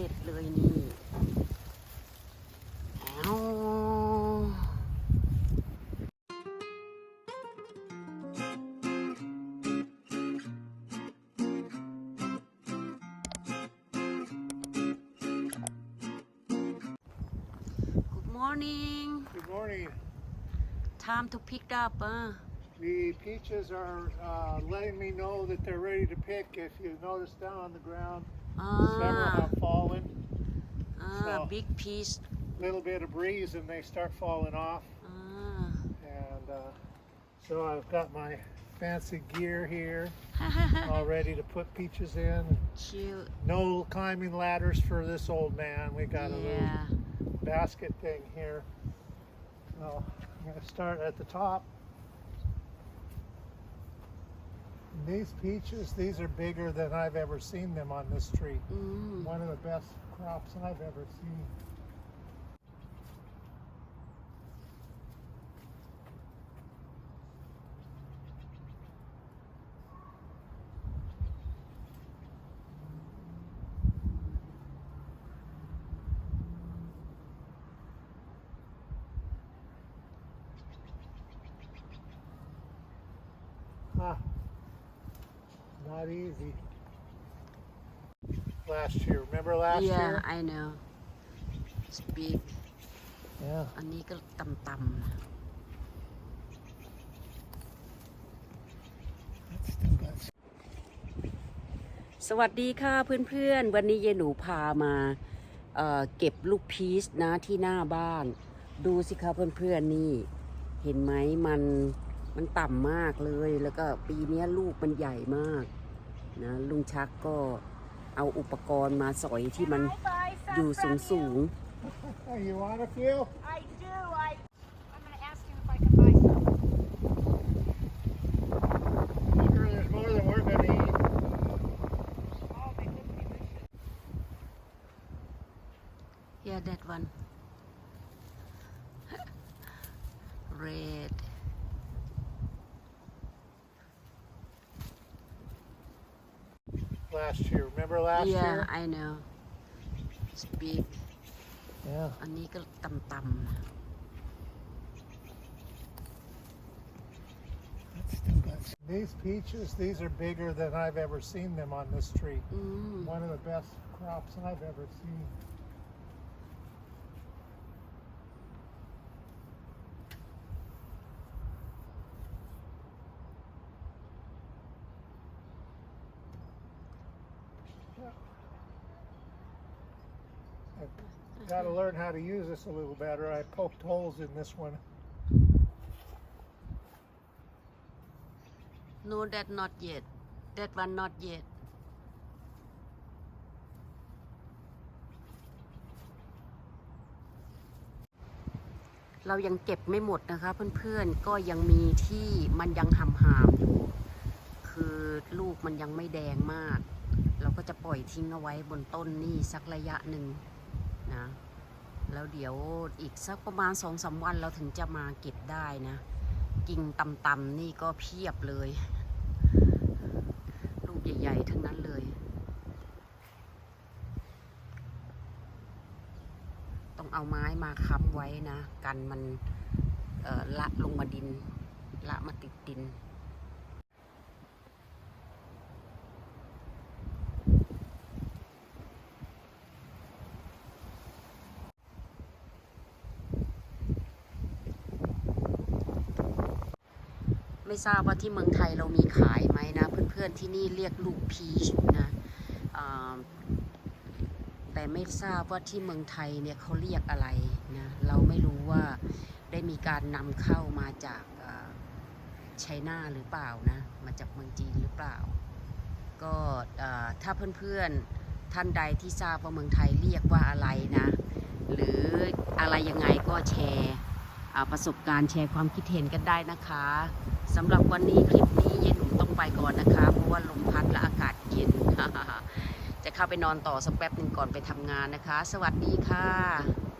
ด็ดเลยนี่แอว Good morning Good morning. time to pick up อ่ะ The peaches are uh, letting me know that they're ready to pick. If you notice down on the ground, Several Ah, have fallen, ah, So- big piece. little bit of breeze and they start falling off. Ah. And uh, so I've got my fancy gear here, all ready to put peaches in. Cute. No climbing ladders for this old man. We got a little basket thing here. So I'm gonna start at the top These peaches, these are bigger than I've ever seen them on this tree. อืม One of the best crops I've ever seen. Huh. Not easy. Last year, remember last yeah year? I know it's big Yeah. อันนี้ก็ต่ำ That's still got ๆสวัสดีค่ะเพื่อนๆ วันนี้เยหนูพามาเอ่อเก็บลูกพีชนะที่หน้าบ้าน ดูสิคะเพื่อนๆนี่ เห็นไหมมันมันต่ำมากเลย แล้วก็ปีเนี้ยลูกมันใหญ่มาก นะลุงชักก็เอาอุปกรณ์มาสอยที่มัน Can I buy some อยู่สูง from สูง Hey, you want a few? I do. I. I'm going to ask him if I can buy some. Sure, there's more than we're gonna eat. Oh, they look delicious. Yeah, that one. Red. Last year, remember last yeah, year? I know. It's big. Yeah. อันนี้ก็ต่ำ That's still got These peaches, these are bigger than I've ever seen them on this tree. ๆอืม One of the best crops I've ever seen. Got to learn how to use this a little better. I poked holes in this one. No, that not yet. That one not yet. เรายังเก็บไม่หมดนะคะ เพื่อนๆ ก็ยังมีที่มันยังหำหามอยู่ คือลูกมันยังไม่แดงมาก เราก็จะปล่อยทิ้งเอาไว้บนต้นนี่สักระยะหนึ่ง นะ แล้วเดี๋ยวอีกสักประมาณสองสามวันเราถึงจะมาเก็บได้นะ กิ่งต่ำๆนี่ก็เพียบเลย ลูกใหญ่ๆทั้งนั้นเลย ต้องเอาไม้มาค้ำไว้นะ กันมันละลงมาดิน ละมาติดดิน ไม่ทราบว่าที่เมืองไทยเรามีขายไหมนะ เพื่อนๆที่นี่เรียกลูกพีชนะแต่ไม่ทราบว่าที่เมืองไทยเนี่ยเขาเรียกอะไรนะเราไม่รู้ว่าได้มีการนำเข้ามาจากไชน่าหรือเปล่านะมาจากเมืองจีนหรือเปล่า ก็ถ้าเพื่อนๆท่านใดที่ทราบว่าเมืองไทยเรียกว่าอะไรนะ หรืออะไรยังไงก็แชร์ ประสบการณ์แชร์ความคิดเห็นกันได้นะคะสำหรับวันนี้คลิปนี้เย็นหนุ่มต้องไปก่อนนะคะ เพราะว่าลมพัดและอากาศเย็น จะเข้าไปนอนต่อสักแป๊บหนึ่งก่อนไปทำงานนะคะ สวัสดีค่ะ